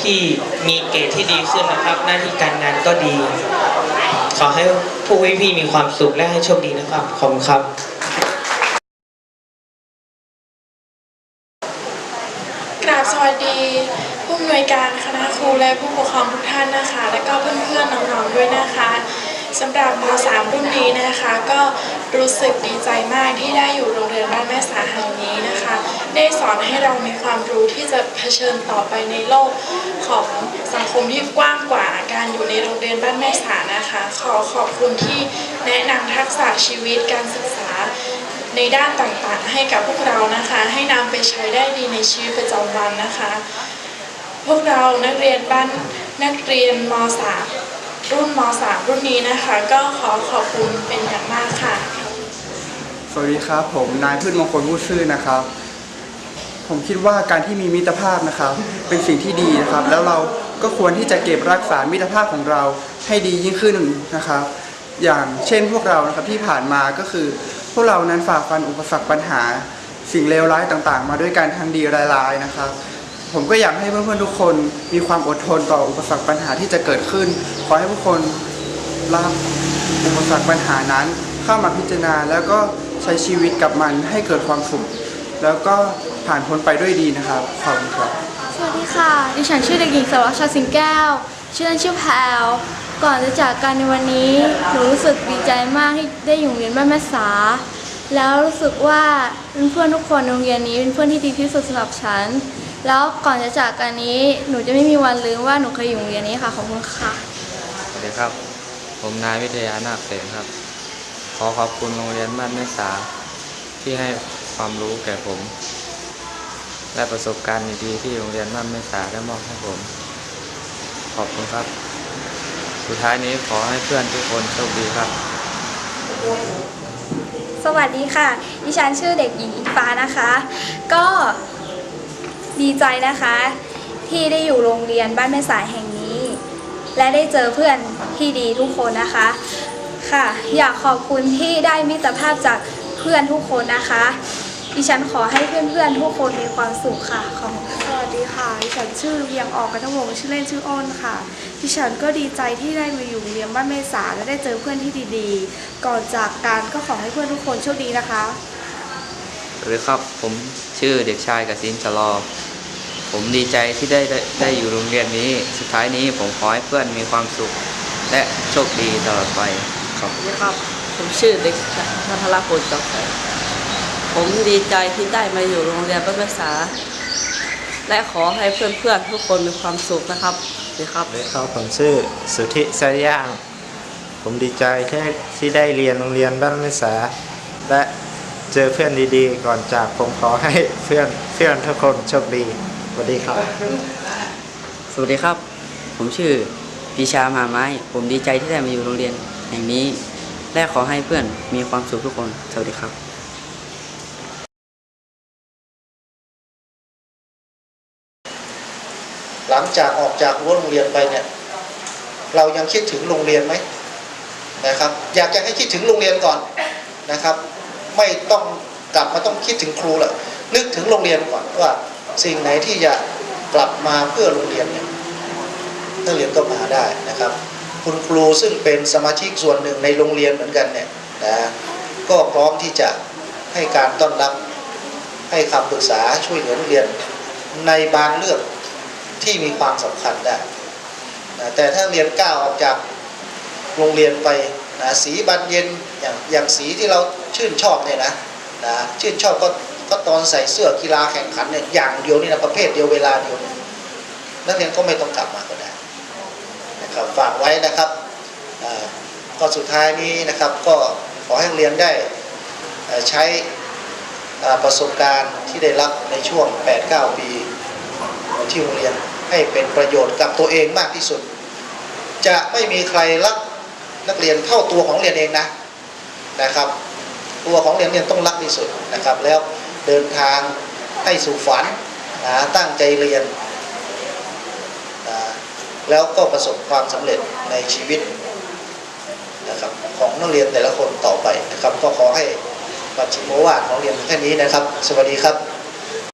พี่มีเกรดที่ดีขึ้นนะครับ หน้าที่การงานก็ดี ขอให้พวกพี่มีความสุขและให้โชคดีนะครับ ขอบคุณครับ กราบสวัสดีผู้อำนวยการคณะครูและผู้ปกครองทุกท่านนะคะ และก็เพื่อนๆน้องๆด้วยนะคะ สำหรับม .3 รุ่นนี้นะคะ ก็รู้สึกดีใจมากที่ได้อยู่โรงเรียนบ้านแม่สาแห่งนี้นะคะ ได้สอนให้เรามีความรู้ที่จะเผชิญต่อไปในโลกของสังคมที่กว้างกว่าการอยู่ในโรงเรียนบ้านแม่สานะคะ ขอขอบคุณที่แนะนำทักษะชีวิตการศึกษาในด้านต่างๆ ให้กับพวกเรานะคะ ให้นำไปใช้ได้ดีในชีวิตประจำวันนะคะ พวกเรานักเรียนบ้านนักเรียนม .3 รุ่นม .3 รุ่นนี้นะคะ ก็ขอขอบคุณเป็นอย่างมากค่ะ สวัสดีครับ ผมนายพืชมงคลผู้ชื่อนะครับ ผมคิดว่าการที่มีมิตรภาพนะครับ เป็นสิ่งที่ดีนะครับ แล้วเราก็ควรที่จะเก็บรักษามิตรภาพของเราให้ดียิ่งขึ้นนะครับ อย่างเช่นพวกเรานะครับที่ผ่านมาก็คือ พวกเรานั้นฝ่าฟันอุปสรรคปัญหา สิ่งเลวร้ายต่างๆ มาด้วยกันทั้งดีและร้ายนะครับ ผมก็อยากให้เพื่อนๆทุกคนมีความอดทนต่ออุปสรรคปัญหาที่จะเกิดขึ้น ขอให้ทุกคนรับอุปสรรคปัญหานั้น เข้ามาพิจารณาแล้วก็ใช้ชีวิตกับมันให้เกิดความสุข แล้วก็ผ่านพ้นไปด้วยดีนะครับขอบคุณครับ สวัสดีค่ะ ดิฉันชื่อเด็กหญิงสาวรักชาสิงแก้ว ชื่อเล่นชื่อแพรวก่อนจะจากกันในวันนี้หนูรู้สึกดีใจมากที่ได้อยู่โรงเรียนบ้านแม่สา แล้วรู้สึกว่าเพื่อนๆทุกคนในโรงเรียนนี้เป็นเพื่อนที่ดีที่สุดสำหรับฉัน แล้วก่อนจะจากกันนี้หนูจะไม่มีวันลืมว่าหนูเคยอยู่โรงเรียนนี้ค่ะขอบคุณค่ะสวัสดีครับ ผมนายวิทยานาคเสนครับ ขอขอบคุณโรงเรียนบ้านแม่สาที่ให้ความรู้แก่ผม และประสบการณ์ดีๆที่โรงเรียนบ้านแม่สาได้มอบให้ผม ขอบคุณครับ สุดท้ายนี้ขอให้เพื่อนทุกคนโชคดีครับ สวัสดีค่ะ ดิฉันชื่อเด็กหญิงอิงฟ้านะคะ ก็ ดีใจนะคะ ที่ได้อยู่โรงเรียนบ้านแม่สายแห่งนี้ และได้เจอเพื่อนที่ดีทุกคนนะคะ ค่ะ อยากขอบคุณที่ได้มิตรภาพจากเพื่อนทุกคนนะคะ ดิฉันขอให้เพื่อนๆทุกคนมีความสุขค่ะขอบคุณค่ะสวัสดีค่ะดิฉันชื่อเวียงออกกันทวงศ์ชื่อเล่นชื่ออ้นค่ะ ดิฉันก็ดีใจที่ได้มาอยู่โรงเรียนบ้านเมษาและได้เจอเพื่อนที่ดีๆ ก่อนจากกันก็ขอให้เพื่อนทุกคนโชคดีนะคะสวัสดีครับผมชื่อเด็กชายกสินชะลอ ผมดีใจที่ได้ได้ได้อยู่โรงเรียนนี้ สุดท้ายนี้ผมขอให้เพื่อนมีความสุข และโชคดีตลอดไปครับสวัสดีครับ ผมชื่อเด็กชายนัทรพลจอกใสผมดีใจที่ได้มาอยู่โรงเรียนบ้านแม่สาและขอให้เพื่อนๆทุกคนมีความสุขนะครับสวัสดีครับสวัสดีครับผมชื่อสุทธิสายย่าง ผมดีใจที่ที่ได้เรียนโรงเรียนบ้านแม่สาและเจอเพื่อนดีๆ ก่อนจากผมขอให้เพื่อนเพื่อนทุกคนโชคดี สวัสดีครับ สวัสดีครับ ผมชื่อปีชามหาไม้ ผมดีใจที่ได้มาอยู่โรงเรียนแห่งนี้ และขอให้เพื่อนมีความสุขทุกคน สวัสดีครับหลังจากออกจากรั้วโรงเรียนไปเนี่ย เรายังคิดถึงโรงเรียนไหมนะครับ อยากจะให้คิดถึงโรงเรียนก่อนนะครับ ไม่ต้องกลับมาต้องคิดถึงครูหรอกนึกถึงโรงเรียนก่อนว่า สิ่งไหนที่จะกลับมาเพื่อโรงเรียนเนี่ยนักเรียนก็มาได้นะครับ คุณครูซึ่งเป็นสมาชิกส่วนหนึ่งในโรงเรียนเหมือนกันเนี่ยนะก็พร้อมที่จะให้การต้อนรับให้คำปรึกษาช่วยเหลือนักเรียนในบางเรื่องที่มีความสำคัญได้นะแต่ถ้าเรียนก้าวออกจากโรงเรียนไปนะสีบานเย็นอย่างอย่างสีที่เราชื่นชอบเนี่ยนะนะชื่นชอบก็ ก็ตอนใส่เสื้อกีฬาแข่งขันเนี่ยอย่างเดียวนี่นะประเภทเดียวเวลาเดียวเนี่ยนักเรียนก็ไม่ต้องกลับมาก็ได้นะครับฝากไว้นะครับอ่าก็สุดท้ายนี้นะครับก็ขอให้นักเรียนได้ใช้ประสบการณ์ที่ได้รับในช่วง 8-9 ปีที่โรงเรียนให้เป็นประโยชน์กับตัวเองมากที่สุด จะไม่มีใครรักนักเรียนเท่าตัวของเรียนเองนะนะครับ ตัวของเรียนเรียนต้องรักที่สุดนะครับแล้ว เดินทางให้สู่ฝันนะตั้งใจเรียนนะแล้วก็ประสบความสำเร็จในชีวิตนะครับของนักเรียนแต่ละคนต่อไปนะครับ ก็ขอให้ปัจจุบันวาของเรียนแค่นี้นะครับ สวัสดีครับ